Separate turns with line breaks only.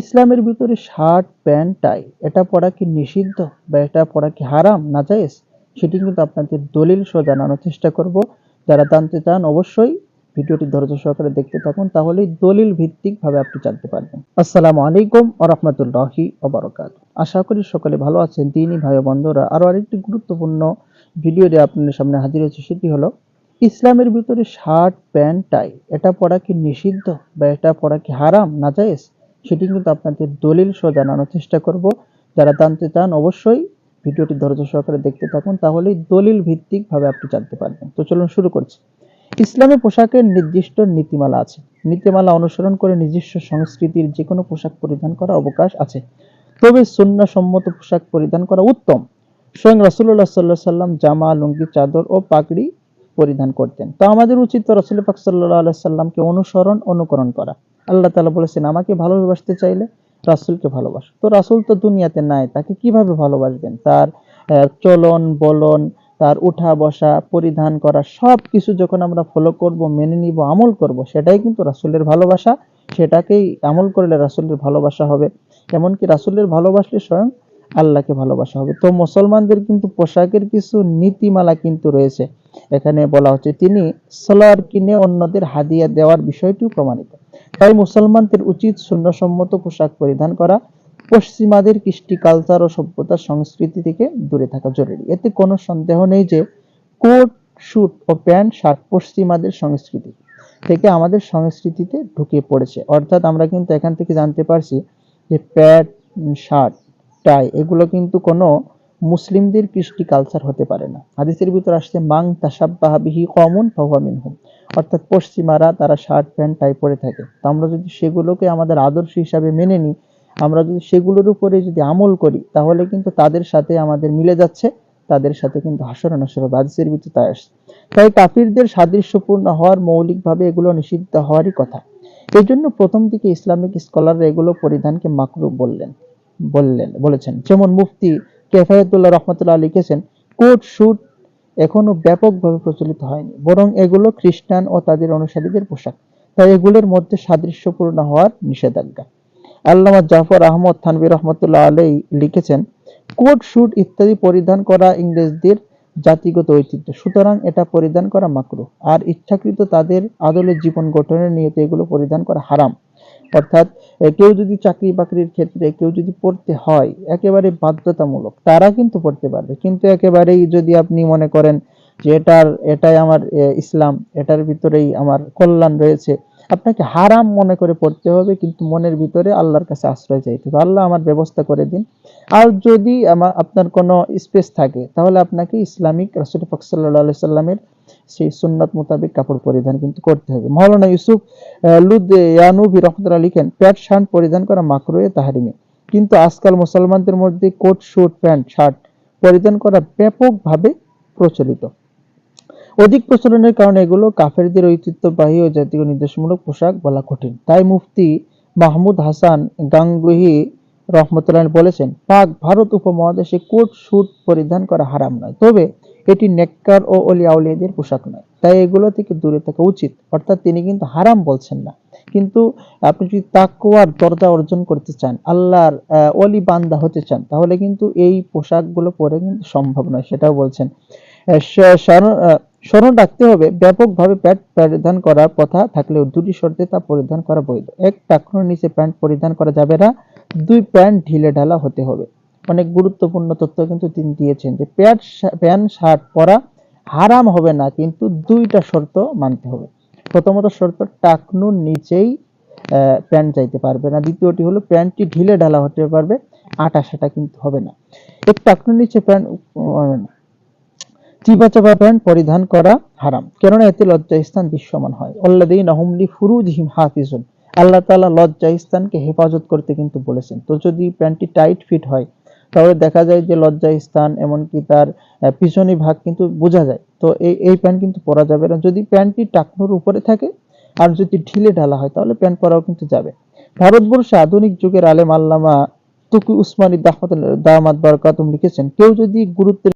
ইসলামের ভিতরে shirt, pant, টাই, এটা পরা কি নিষিদ্ধ বা এটা পরা কি হারাম, না জায়েজ? সেটি কিন্তু আপনাদের দলিল সহ জানানোর চেষ্টা করব। যারা জানতে চান অবশ্যই ভিডিওটি ধৈর্য সহকারে দেখতে থাকুন, তাহলেই দলিল ভিত্তিক ভাবে আপনি জানতে পারবেন। আসসালামু আলাইকুম ও রহমতুল্লাহি ওবরাকাত আশা করি সকলে ভালো আছেন। দিনই ভাই বন্ধুরা, আরও আরেকটি গুরুত্বপূর্ণ ভিডিও দিয়ে আপনাদের সামনে হাজির হয়েছে, সেটি হলো ইসলামের ভিতরে শার্ট, প্যান্ট, টাই, এটা পড়া কি নিষিদ্ধ বা এটা পড়া কি হারাম, না জায়েজ? সেটি কিন্তু আপনাদের দলিল সহ জানানোর চেষ্টা করব। যারা জানতে চান অবশ্যই ভিডিওটি ধৈর্য সহকারে দেখতে থাকুন, তাহলেই দলিল ভিত্তিক ভাবে আপনি জানতে পারবেন। তো চলুন শুরু করছি। ইসলামী পোশাকের নির্দিষ্ট নীতিমালা আছে। নীতিমালা অনুসরণ করে নিজস্ব সংস্কৃতির যে কোনো পোশাক পরিধান করা অবকাশ আছে। তবে সম্মত পোশাক পরিধান করা উত্তম। স্বয়ং রাসুল্লাহ সাল্লাহ সাল্লাম জামা, লুঙ্গি, চাদর ও পাগড়ি পরিধান করতেন। তো আমাদের উচিত রাসুল পাক সাল্লাহ আল্লাহ সাল্লামকে অনুসরণ, অনুকরণ করা। আল্লাহ তালা বলেছেন, আমাকে ভালোবাসতে চাইলে রাসুলকে ভালোবাসো। তো রাসুল তো দুনিয়াতে নাই, তাকে কীভাবে ভালোবাসবেন? তার চলন, বলন, তার উঠা বসা, পরিধান করা সব কিছু যখন আমরা ফলো করব, মেনে নিব, আমল করব, সেটাই কিন্তু রাসুলের ভালোবাসা। সেটাকেই আমল করলে রাসুলের ভালোবাসা হবে। এমনকি রাসুলের ভালোবাসলে স্বয়ং আল্লাহকে ভালোবাসা হবে। তো মুসলমানদের কিন্তু পোশাকের কিছু নীতিমালা কিন্তু রয়েছে। এখানে বলা হচ্ছে, তিনি সালোয়ার কিনে অন্যদের হাদিয়া দেওয়ার বিষয়টিও প্রমাণিত। তাই মুসলমানদের উচিত শূন্যসম্মত পোশাক পরিধান করা, পশ্চিমাদের কৃষ্টি কালচার ও সভ্যতার সংস্কৃতি থেকে দূরে থাকা জরুরি। এতে কোনো সন্দেহ নেই যে কোট স্যুট ও প্যান্ট শার্ট পশ্চিমাদের সংস্কৃতি থেকে আমাদের সংস্কৃতিতে ঢুকে পড়েছে। অর্থাৎ আমরা কিন্তু এখান থেকে জানতে পারছি যে প্যান্ট, শার্ট, টাই এগুলো কিন্তু কোনো মুসলিমদের কৃষ্টি কালচার হতে পারে না। হাদিসের ভিতর আসছে, মাং তাসাব্বাহা বিহি কমন ফাহুয়া মিনহুম। অর্থাৎ পশ্চিমারা তারা শার্ট প্যান্ট টাই পরে থাকে। তো আমরা যদি সেগুলোকে আমাদের আদর্শ হিসাবে মেনে নিই, আমরা যদি সেগুলোর উপরে যদি আমল করি, তাহলে কিন্তু তাদের সাথে আমাদের মিলে যাচ্ছে, তাদের সাথে কিন্তু হাসর নাসর হবে হাদিসের ভিতর তাই আসছে। তাই কাফিরদের সাদৃশ্যপূর্ণ হওয়ার মৌলিকভাবে এগুলো নিষিদ্ধ হওয়ারই কথা। এই জন্য প্রথম দিকে ইসলামিক স্কলাররা এগুলো পরিধানকে মাকরু বললেন বললেন, বলেছেন। যেমন মুফতি কেফায়তুল্লাহ রহমতুল্লাহ লিখেছেন, কোট শুট এখনও ব্যাপকভাবে প্রচলিত হয়নি, বরং এগুলো খ্রিস্টান ও তাদের অনুসারীদের পোশাক। তাই এগুলোর মধ্যে সাদৃশ্যপূর্ণ হওয়ার নিষেধাজ্ঞা। আল্লামা জাফর আহমদ থানবী রহমতুল্লাহ আলাই লিখেছেন কোট শুট ইত্যাদি পরিধান করা ইংরেজদের জাতিগত ঐতিহ্য। সুতরাং এটা পরিধান করা মাকরু। আর ইচ্ছাকৃত তাদের আদলে জীবন গঠনের নিয়তে এগুলো পরিধান করা হারাম। অর্থাৎ কেউ যদি চাকরি বাকরির ক্ষেত্রে কেউ যদি পড়তে হয়, একেবারে বাধ্যতামূলক, তারা কিন্তু পড়তে পারবে। কিন্তু একেবারেই যদি আপনি মনে করেন যে এটার, এটাই আমার ইসলাম, এটার ভিতরেই আমার কল্যাণ রয়েছে, আপনাকে হারাম মনে করে পড়তে হবে, কিন্তু মনের ভিতরে আল্লাহর কাছে আশ্রয় চাইতে হবে। আল্লাহ আমার ব্যবস্থা করে দিন। আর যদি আমার আপনার কোনো স্পেস থাকে, তাহলে আপনাকে ইসলামিক রাসুল পাক সাল্লাহ সাল্লামের সেই সুন্নাত মোতাবেক কাপড় পরিধান কিন্তু করতে হবে। মৌলানা ইউসুফ লুদ ইয়ানুবি রহমতুল্লাহ লিখেন, প্যান্ট, শার্ট পরিধান করা মাকরুয়ে তাহারিমে। কিন্তু আজকাল মুসলমানদের মধ্যে কোট, শুট, প্যান্ট, শার্ট পরিধান করা ব্যাপকভাবে প্রচলিত। অধিক প্রচলনের কারণে এগুলো কাফেরদের ঐতিহ্যবাহী ও জাতীয় নির্দেশমূলক পোশাক বলা কঠিন। তাই মুফতি মাহমুদ হাসান গাঙ্গুহি রহমতুল্লাহ বলেছেন, পাক ভারত উপমহাদেশে কোট, শুট পরিধান করা হারাম নয়। তবে এটি নেককার ও অলি আউলিয়াদের পোশাক নয়। তাই এগুলো থেকে দূরে থাকা উচিত। অর্থাৎ তিনি কিন্তু হারাম বলছেন না। কিন্তু আপনি যদি তাকওয়ার দরজা অর্জন করতে চান, আল্লাহর অলি বান্দা হতে চান, তাহলে কিন্তু এই পোশাকগুলো পরে কিন্তু সম্ভব নয়, সেটাও বলছেন। স্মরণ রাখতে হবে, ব্যাপকভাবে প্যান্ট পরিধান করার কথা থাকলেও দুটি শর্তে তা পরিধান করা বৈধ। এক, টাকনোর নিচে প্যান্ট পরিধান করা যাবে না। দুই, প্যান্ট ঢিলে ঢালা হতে হবে। অনেক গুরুত্বপূর্ণ তথ্য কিন্তু তিনি দিয়েছেন যে প্যান্ট প্যান্ট শার্ট পরা হারাম হবে না কিন্তু দুইটা শর্ত মানতে হবে। প্রথমত শর্ত টাকনুর নিচেই প্যান্ট যাইতে পারবে না। দ্বিতীয়টি হলো প্যান্টটি ঢিলে ঢালা হতে পারবে আটা সেটা কিন্তু হবে না। এক টাকনুর নিচে প্যান্ট উম, চিপা চাপা প্যান্ট পরিধান করা হারাম কেননা এতে লজ্জা স্থান দৃশ্যমান হয়। অল্লাদিন আহমলি ফুরুজহিম হাফিজুন আল্লাহ তাআলা লজ্জা স্থানকে হেফাজত করতে কিন্তু বলেছেন। তো যদি প্যান্টটি টাইট ফিট হয় তাহলে দেখা যায় যে লজ্জা স্থান, এমনকি তার পিছনি ভাগ কিন্তু বোঝা যায়। তো এই এই প্যান্ট কিন্তু পরা যাবে না। যদি প্যান্টটি টাকনোর উপরে থাকে, আর যদি ঢিলে ঢালা হয়, তাহলে প্যান্ট পরাও কিন্তু যাবে। ভারতবর্ষে আধুনিক যুগের আলেম আল্লামা তুকি উসমানী দাহমাত দামাত বারকাতুম লিখেছেন, কেউ যদি গুরুত্বের